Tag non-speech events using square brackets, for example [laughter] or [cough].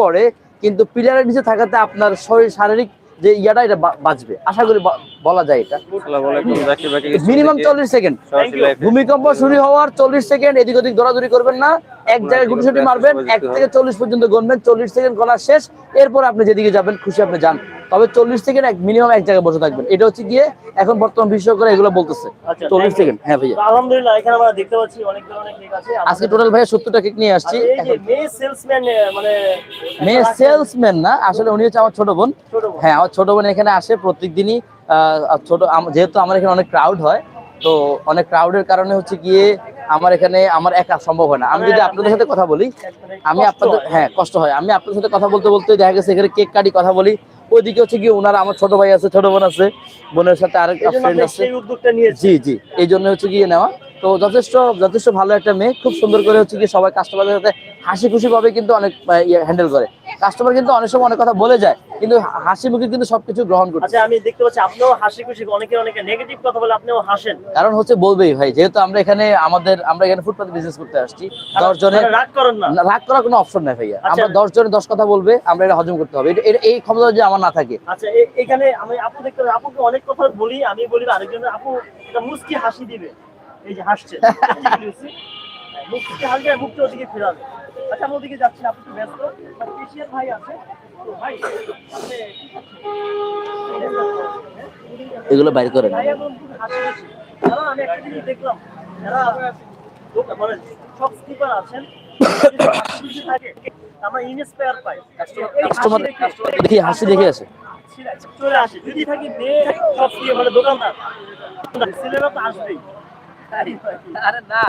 পড়ে কিন্তু পিলারের নিচে থাকাতে আপনার শরীর শারীরিক যে ইয়াটা এটা বাঁচবে। আশা করি বলা যায় এটা। মিনিমাম চল্লিশ সেকেন্ড ভূমিকম্প শুরু হওয়ার চল্লিশ সেকেন্ড এদিক ওদিক দৌড়াদৌড়ি করবেন না। এক জায়গায় গুটিসুটি মারবেন এক থেকে চল্লিশ পর্যন্ত গণবেন চল্লিশ সেকেন্ড গণা শেষ এরপর আপনি যেদিকে যাবেন খুশি আপনি যান। তবে চল্লিশ সেকেন্ড এক মিনিমাম এক জায়গায় বসে থাকবেন। এটা হচ্ছে গিয়ে এখন বর্তমান বিশেষজ্ঞরা এগুলো বলতেছে। আচ্ছা, চল্লিশ সেকেন্ড হ্যাঁ ভাইয়া। আলহামদুলিল্লাহ এখানে আমরা দেখতে পাচ্ছি অনেক ধরনের কেক আছে। আজকে টোটাল ভাইয়া সত্তরটা কেক নিয়ে আসছি। আচ্ছা, মানে মেয়ে সেলসম্যান না আসলে উনি হচ্ছে আমার ছোট বোন। হ্যাঁ আমার ছোট বোন এখানে আসে প্রত্যেক দিনই ছোট যেহেতু আমার এখানে অনেক ক্রাউড হয় তো অনেক ক্রাউডের কারণে হচ্ছে গিয়ে আমার এখানে আমার একা সম্ভব হয় না। আমি যদি আপনাদের সাথে কথা বলি আমি আপনাদের হ্যাঁ। কষ্ট হয়। আমি আপনাদের সাথে কথা বলতে বলতে দেখা গেছে এখানে কেক কাটি কথা বলি। ওইদিকে হচ্ছে গিয়ে ওনার আমার ছোট ভাই আছে ছোট বোন আছে। বোনের সাথে আরেক ফ্রেন্ড আছে। জি জি। এই জন্য হচ্ছে গিয়ে নেওয়া। তো যথেষ্ট যথেষ্ট ভালো একটা মেয়ে। খুব সুন্দর করে হচ্ছে কি সবাই কাস্টমারদের সাথে হাসি খুশি ভাবে কিন্তু অনেক হ্যান্ডেল করে। কাস্টমার কিন্তু অনেক সময় অনেক কথা বলে যায় কিন্তু হাসি মুখে কিন্তু সবকিছু গ্রহণ করছে। আচ্ছা আমি দেখতে পাচ্ছি আপনিও হাসি খুশি অনেকে অনেকে নেগেটিভ কথা বলে আপনিও হাসেন। কারণ হচ্ছে বলবেই ভাই যেহেতু আমরা এখানে আমাদের আমরা এখানে ফুটপাথ বিজনেস করতে আসছি দশ জনে মানে রাগ করেন না। রাগ করার কোনো অপশন নাই ভাইয়া। আচ্ছা। আমরা দশ জনে দশ কথা বলবে আমরা এটা হজম করতে হবে। এটা- এটা- এই ক্ষমতা যদি আমার না থাকে। আচ্ছা এখানে আমি আপু দেখতে পাচ্ছি, আপুকে অনেক কথা বলি আমি বলি আরেকজনের আপু একটা মুস্কি হাসি দিবে। এই যে হাসছে। [laughs] মুস্কি হাসি আর মুখটা ওদিকে ফেরাবে। আচ্ছা আমি ওদিকে যাচ্ছি আপনি একটু ব্যস্ত। ভাই আছে। ভাই এগুলো বাইর করেন। দাদা আমি একটা জিনিস দেখলাম যারা দোকান- সব স্কিপার আছেন হাসি থাকে আমরা ইনস্পায়ার পাই। কাস্টমার দেখে- হাসি দেখে আসে। চলে আসে। যদি থাকি মেয়ে সব দিয়ে মানে দোকানদার। আসবেই। আরে না।